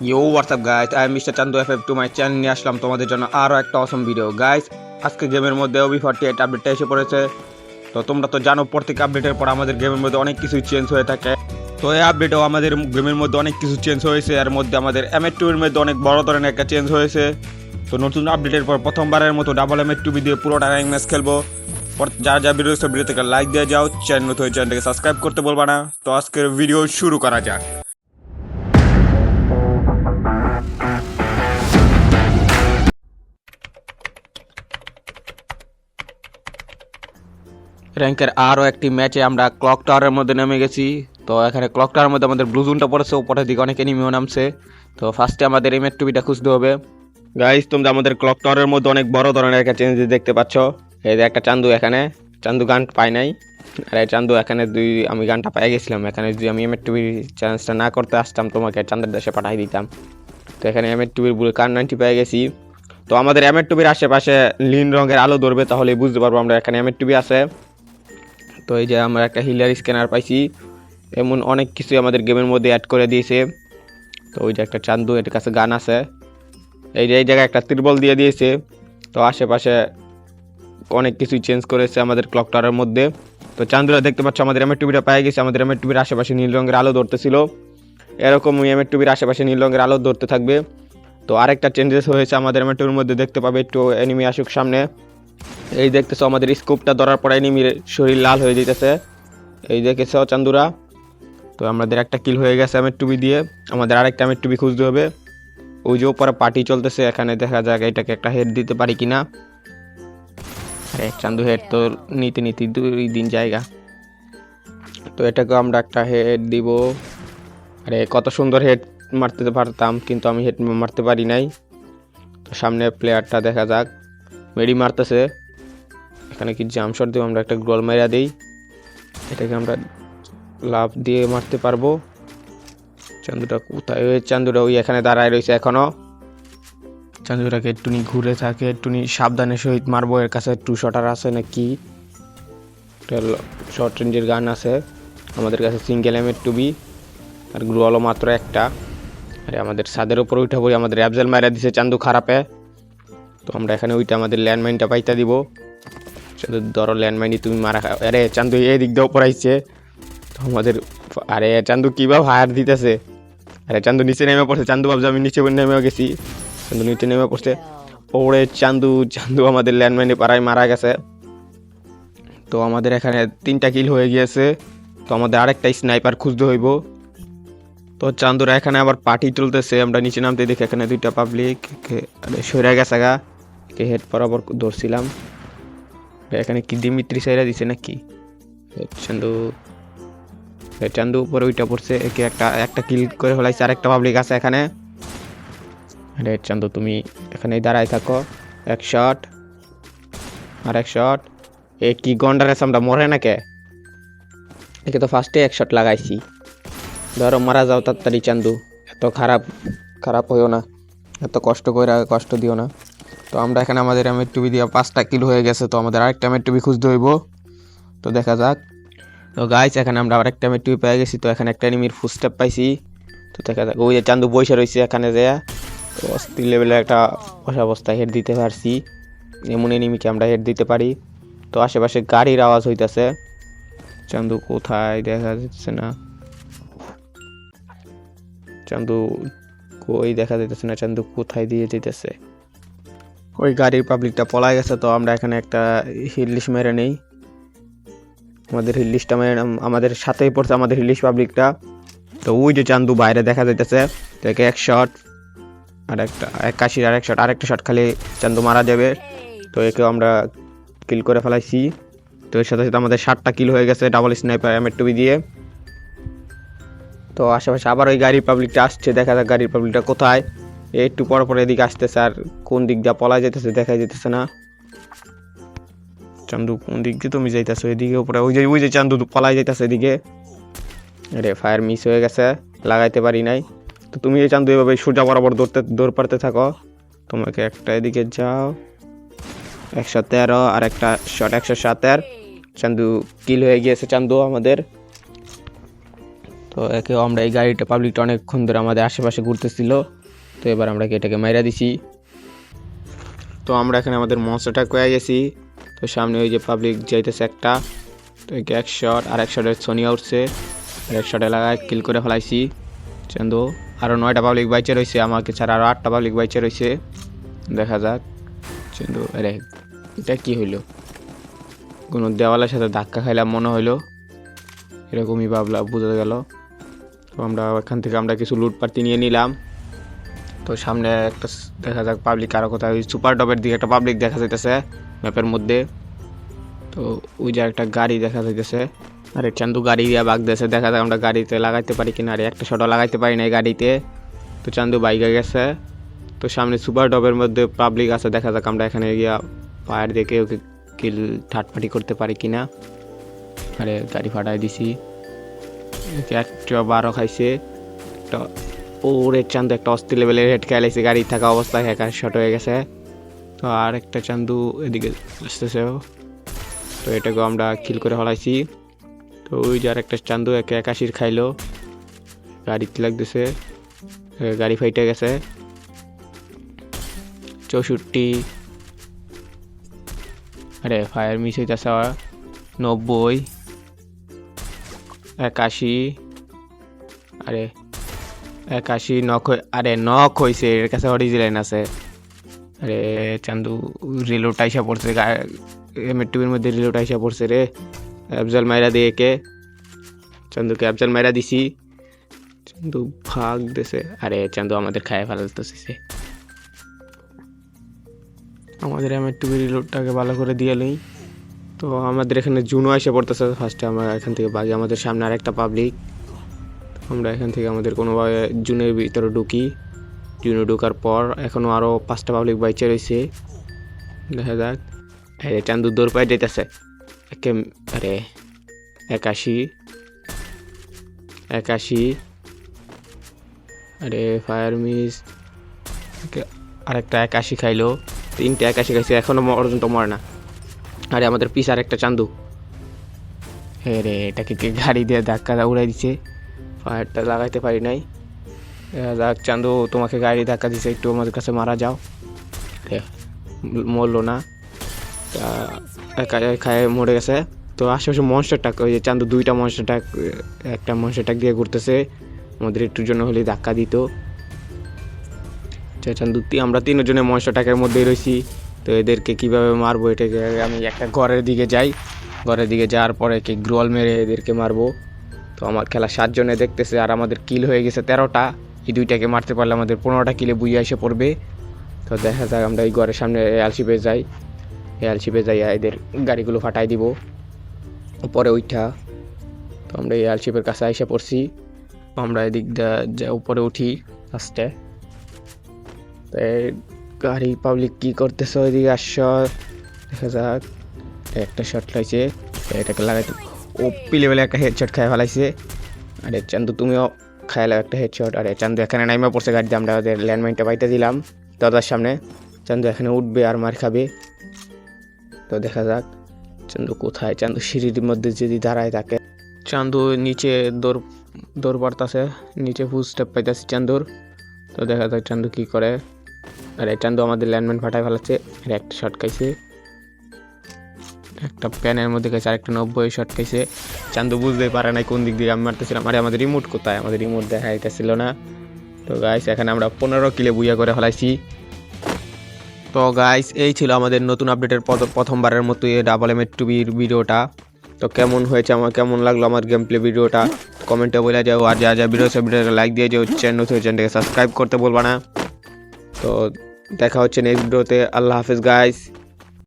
Yo what's up guys I mister Chandu F F to my channel নিয়ে আসলাম তোমাদের জন্য আরও একটা অসম ভিডিও গাইস আজকে গেমের মধ্যে ওবি ফর্টি এইট আপডেটটা এসে পড়েছে। তো তোমরা তো জানো, প্রত্যেক আপডেটের পর আমাদের গেমের মধ্যে অনেক কিছু চেঞ্জ হয়ে থাকে। তো এই আপডেটেও আমাদের গেমের মধ্যে অনেক কিছু চেঞ্জ হয়েছে। এর মধ্যে আমাদের এম এর টুর মধ্যে অনেক বড় ধরনের একটা চেঞ্জ হয়েছে। তো নতুন আপডেটের পর প্রথমবারের মতো ডাবল এম এর টুবি দিয়ে পুরোটা র্যাঙ্ক ম্যাচ খেলব। পর- যা যা ভিডিও সব ভিডিও থেকে লাইক দিয়ে যাও। চ্যানেল নতুন চ্যানেলটাকে সাবস্ক্রাইব করতে বলবা না। তো আজকের ভিডিও শুরু করা যাক। র্যাঙ্কের আরও একটি ম্যাচে আমরা ক্লক টাওয়ারের মধ্যে নেমে গেছি। তো এখানে ক্লক টাওয়ারের মধ্যে আমাদের ব্লু জোনটা পড়েছে উপরের দিকে অনেক এনিমিও নামছে। তো ফার্স্টে আমাদের এম টুবিটা খুঁজতে হবে। গাইস তোমরা আমাদের ক্লক টাওয়ারের মধ্যে অনেক বড় ধরনের একটা চেঞ্জ দেখতে পাচ্ছ। এই যে একটা চান্দু এখানে, চান্দু গান পাই নাই। আর এই চান্দু এখানে দুই, আমি গানটা পেয়ে গেছিলাম। এখানে যদি আমি এম এর টুবির চ্যালেঞ্জটা না করতে আসতাম, তোমাকে চান্দের দেশে পাঠাই দিতাম। তো এখানে এম এর টুবির বুলে কার নাইনটি পেয়ে গেছি। তো আমাদের এম এর টুবির আশেপাশে লীন রঙের আলো ধরবে তাহলে বুঝতে পারব আমরা এখানে এম এর টুবি আছে। তো এই যে আমরা একটা হিলার স্ক্যানার পাইছি। এমন অনেক কিছুই আমাদের গেমের মধ্যে অ্যাড করে দিয়েছে। তো ওই যে একটা চান্দু, এর কাছে গান আছে। এই যে, এই জায়গায় একটা ত্রিবল দিয়ে দিয়েছে। তো আশেপাশে অনেক কিছুই চেঞ্জ করেছে আমাদের ক্লক টাওয়ারের মধ্যে। তো চান্দুরা দেখতে পাচ্ছ, আমাদের এমের টুবিটা পেয়ে গেছে। আমাদের এমের টুবির আশেপাশে নীল রঙের আলো ধরতেছিল। এরকম এমের টুবির আশেপাশে নীল রঙের আলো ধরতে থাকবে। তো আরেকটা চেঞ্জেস হয়েছে আমাদের এমের টুবির মধ্যে। দেখতে পাবে একটু এনিমি আসুক সামনে। এই দেখতেছো আমাদের স্কোপটা ধরার পর এনিমির শরীর লাল হয়ে যেতেছে এই দেখেছ চান্দুরা? তো আমাদের একটা কিল হয়ে গেছে আমের টুবি দিয়ে। আমাদের আরেকটা আমের টুবি খুঁজতে হবে। ওই যে ওপরে পার্টি চলতেছে, এখানে দেখা যাক এটাকে একটা হেড দিতে পারি কিনা। আরে, চান্দু হেড তো নিতে নিতে দুই দিন জায়গা। তো এটাকে আমরা একটা হেড দিব। আরে, কত সুন্দর হেড মারতে পারতাম, কিন্তু আমি হেড মারতে পারি নাই। তো সামনে প্লেয়ারটা দেখা যাক। মেডি মারতেছে। এখানে কি জাম শট দিব? আমরা একটা গোল মাইরা দিই। এটাকে আমরা লাভ দিয়ে মারতে পারব। চান্দুটা কোথায়? ওই চান্দুটা ওই এখানে দাঁড়ায় রয়েছে এখনও চান্দুটাকে একটুনি ঘুরে থাকে, একটুনি সাবধানের সহিত মারবো। এর কাছে টু শটার আছে নাকি? শর্ট রেঞ্জের গান আছে। আমাদের কাছে সিঙ্গেল এমের টুবি আর গ্রুয়ালও মাত্র একটা। আরে আমাদের ছাদের উপর উঠে বই আমাদের অ্যাবজেল মারা দিছে চান্দু খারাপে। তো আমরা এখানে ওইটা আমাদের ল্যান্ডমাইনটা পাইতে দিব। ধরো ল্যান্ডমাইনই তুমি মারা খা আরে, চান্দু এই দিক দিয়েও পড়াইছে। তো আমাদের আরে, চান্দু কীভাবে হায়ার দিতেছে? আরে, চান্দু নিচে নেমে পড়ছে। চান্দু ভাবছে আমি নিচে নেমে গেছি। চান্দু নিচে নেমে পড়ছে। ওরে, চান্দু চান্দু আমাদের ল্যান্ডমাইনে পাড়ায় মারা গেছে। তো আমাদের এখানে তিনটা কিল হয়ে গিয়েছে। তো আমাদের আরেকটা স্নাইপার খুঁজতে হইব। তো চান্দুরা এখানে আবার পার্টি চলতেছে আমরা নিচে নামতে দেখি এখানে দুইটা পাবলিক। সরে গেছে গা। কে হেড বরাবর ধরছিলাম। এখানে কি দিমিত্রি সাইরা দিছে নাকি? চান্দু। চান্দু উপরে ওইটা পড়ছে, একে একটা একটা কিল করে ফেলাইছে, আরেকটা পাবলিক আছে এখানে। আরে, চান্দু, তুমি এখানে দাঁড়ায় থাকো। এক শট আর এক শট এ, কি গন্ডার আছে, আমরা মরে না কে একে তো ফার্স্টে এক শট লাগাইছি। ধরো, মারা যাও তাড়াতাড়ি, চান্দু। এত খারাপ খারাপ হইও না। এত কষ্ট করে কষ্ট দিও না। তো আমরা এখানে আমাদের এমের টুবি দিয়ে পাঁচটা কিলো হয়ে গেছে, তো আমাদের আরেকটা এমের টুবি খুঁজতে হইব। তো দেখা যাক। তো গাইস এখানে আমরা আরেকটা এমের টুবি পেয়ে গেছি, তো এখানে একটা এনিমির ফুস্টেপ পাইছি। তো দেখা যাক, ওই যে চান্দু বসে রয়েছে এখানে যে অস্থির লেভেলের একটা বসা অবস্থায় হেড দিতে পারছি। এমন এনিমিকে আমরা হেড দিতে পারি। তো আশেপাশে গাড়ির আওয়াজ হইতেছে। চান্দু কোথায়? দেখা যাচ্ছে না। চান্দু কই? দেখা যাইতেছে না। চান্দু কোথায় দিয়ে যেতেছে ওই গাড়ির পাবলিকটা পলাই গেছে, তো আমরা এখানে একটা হিলিশ মেরে নেই। আমাদের হিলিশটা মেরে আমাদের সাথেই পড়ছে আমাদের হিলিশ পাবলিকটা তো ওই যে চান্দু বাইরে দেখা যাইতেছে, তো একে এক শট আর একটা একাশির আর এক শট আরেকটা শট খালি চান্দু মারা যাবে। তো একে আমরা কিল করে ফেলাইছি। তো এর সাথে সাথে আমাদের ষাটটা কিল হয়ে গেছে ডাবল স্নাইপার এমের টুবি দিয়ে। তো আশেপাশে আবার ওই গাড়ির পাবলিকটা আসছে, দেখা যাক গাড়ির পাবলিকটা কোথায়। একটু পর পর এদিকে আসতেছে আর কোন দিক দিয়ে পলা যেতেছে দেখা যেতেছে না। চান্দু, কোন দিক দিয়ে তুমি যাইতেছো? এদিকে উপরে, ওই যে ওই যে চান্দু পলাই যাইতেছে এদিকে। রে ফায়ার মিস হয়ে গেছে, লাগাইতে পারি নাই। তো তুমি এই চান্দু এভাবে সোজা বরাবর দৌড়তে, দৌড় পারতে থাকো। তোমাকে একটা এদিকে যাও। একশো তেরো আর একটা শট একশো সাতের। চান্দু কিল হয়ে গিয়েছে, চান্দু আমাদের। তো একে আমরা এই গাড়িটা পাবলিকটা অনেকক্ষণ ধরে আমাদের আশেপাশে ঘুরতেছিল। তো এবার আমরা এটাকে মাইরা দিছি? তো আমরা এখানে আমাদের মনস্টারটা কয়ে গেছি। তো সামনে ওই যে পাবলিক যাইতেছে একটা। তো একে শট আর এক শটের সোনিয়া উঠছে। আর এক শটে লাগায় কিল করে ফেলাইছি। চান্দু আরও নয়টা পাবলিক বাইচে রয়েছে আমাকে ছাড়া আরও আটটা পাবলিক বাইচে রয়েছে দেখা যাক। চান্দু, আরে, এটা কি হইল? কোনো দেওয়ালের সাথে ধাক্কা খাইলাম মনে হইল। এরকমই ভাবলাম বোঝা গেল। তো আমরা এখান থেকে আমরা কিছু লুটপাটি নিয়ে নিলাম। তো সামনে একটা দেখা যাক পাবলিক আরও কোথাও ওই সুপার ডবের দিকে একটা পাবলিক দেখা যাইতেছে ম্যাপের মধ্যে। তো ওই যে একটা গাড়ি দেখা যাইতেছে। আরে চান্দু গাড়ি দিয়ে বাগ দিয়েছে, দেখা যাক আমরা গাড়িতে লাগাইতে পারি কিনা। আরে একটা শটও লাগাইতে পারি না এই গাড়িতে। তো চান্দু বাইকে গেছে। তো সামনে সুপার ডবের মধ্যে পাবলিক আছে, দেখা যাক আমরা এখানে গিয়া পায়ের দেখে ওকে কিল ঠাটপাটি করতে পারি কিনা। আরে গাড়ি ফাটাই দিছি। একটা বারো খাইছে। একটা ওরে চান্দু একটা অস্থির লেভেলের হেড খেলাইছে গাড়ি থাকা অবস্থায় হ্যাকার শট হয়ে গেছে। তো আর একটা চান্দু এদিকে আসতেছে। ও। তো এটাকে আমরা কিল করে হলাইছি তো ওই যে আর একটা চান্দু একে একাশির খাইলো। গাড়িতে লাগতেছে। গাড়ি ফাইটে গেছে। চৌষট্টি। আরে ফায়ার মিস হইতেছে নব্বই। একাশি। আরে একাশি নখ আরে নখ হয়েছে এর কাছে অরিজিনাল আছে। আরে চান্দু রিলোট আইসা পড়ছে এমএর টুবির মধ্যে রিলোট আইসা পড়ছে রে অ্যাবজাল মাইরা দিয়ে কে চান্দুকে অ্যাবজাল মাইরা দিছি। চান্দু ভাগ দেছে। আরে চান্দু আমাদের খায় ফেলতেছে আমাদের এমএর টুবির রিলোডটাকে ভালো করে দিয়ে নেই তো আমাদের এখানে জুনো এসে পড়তেছে। ফার্স্টে আমরা এখান থেকে বাকি আমাদের সামনে আরেকটা পাবলিক আমরা এখান থেকে আমাদের কোনোভাবে জুনের ভিতরে ঢুকি। জুনে ঢোকার পর এখনও আরও পাঁচটা পাবলিক বাইচে রয়েছে দেখা যাক। আরে চান্দু দৌড় পায়ে যেতেছে একে আরে, একাশি। একাশি। আরে ফায়ার মিস আরেকটা একাশি খাইলো। তিনটে একাশি খাইছে, এখনও পর্যন্ত মরে না। আরে, আমাদের পিস আর একটা চান্দু। হ্যাঁ রে, এটাকে গাড়ি দিয়ে ধাক্কা উড়াই দিছে। ফায়ারটা লাগাইতে পারি নাই। যাক চান্দু তোমাকে গাড়ি ধাক্কা দিছে একটু আমাদের কাছে মারা যাও। মরলো না। খায় মরে গেছে। তো আশেপাশে মনস্টার ওই যে চান্দু দুইটা মনস্টার একটা মনস্টার দিয়ে ঘুরতেছে। আমাদের একটু জন্য হলে ধাক্কা দিত। আচ্ছা, চান্দু আমরা তিনজনে মনস্টার টাকের মধ্যেই রয়েছি তো এদেরকে কীভাবে মারবো? এটাকে আমি একটা ঘরের দিকে যাই। ঘরের দিকে যাওয়ার পরে কি গ্রোল মেরে এদেরকে মারবো। তো আমার খেলা সাতজনে দেখতেছে আর আমাদের কিল হয়ে গেছে তেরোটা। এই দুইটাকে মারতে পারলে আমাদের পনেরোটা কিলে বুইয়ে এসে পড়বে। তো দেখা যাক, আমরা এই ঘরের সামনে এলশিপে যাই। এলশিপে যাই, এদের গাড়িগুলো ফাটাই দিব। উপরে ওইটা তো আমরা এই এলশিপের কাছে এসে পড়ছি। আমরা এদিক যা উপরে উঠি ফার্স্টে তো গাড়ি পাবলিক কি করতেছে ওইদিকে আসছ দেখা যাক, একটা শট লাইছে, এটাকে লাগাইতে ও পিলে বেলে একটা হেডশট খাই ফেলাইছে। আরে চান্দু, তুমিও খাইলাম একটা হেডশট আরে চান্দু, এখানে নাইমা পড়ছে গাড়িতে আমরা ওদের ল্যান্ডমাইনটা বাইতে দিলাম দাদার সামনে। চান্দু, এখানে উঠবে আর মার খাবে। তো দেখা যাক, চান্দু কোথায়? চান্দু সিঁড়ির মধ্যে যদি দাঁড়ায় থাকে। চান্দু নিচে দৌড় দৌড় পড়তাছে নিচে ফুল স্টেপ পাইতেছে চান্দুর। তো দেখা যাক চান্দু কি করে। আরে চান্দু আমাদের ল্যান্ডম্যান ফাটাই ফেলাচ্ছে, আর একটা শট খাইছে। একটা প্যানের মধ্যে খাইছে আরেকটা নব্বই শট খাইছে। চান্দু বুঝতেই পারে নাই কোন দিক দিয়ে আমি মারতেছিলাম। আরে আমাদের রিমোট কোথায়? আমাদের রিমোট দেখা যাইতেছিল না। তো গাইস এখানে আমরা পনেরো কিলে বুইয়া করে ফেলাইছি। তো গাইস এই ছিল আমাদের নতুন আপডেটের প্রথমবারের মতো ডাবল এম টুবির ভিডিওটা। তো কেমন হয়েছে আমার, কেমন লাগল আমার গেম প্লে ভিডিওটা? কমেন্টে বলে যাও। আর যা যা ভিডিও সব ভিডিওটা লাইক দিয়ে যাও চ্যানেল নতুন চ্যানেলটাকে সাবস্ক্রাইব করতে বলবা না। তো দেখা হচ্ছে নেক্সট ভিডিওতে আল্লাহ হাফিজ গাইস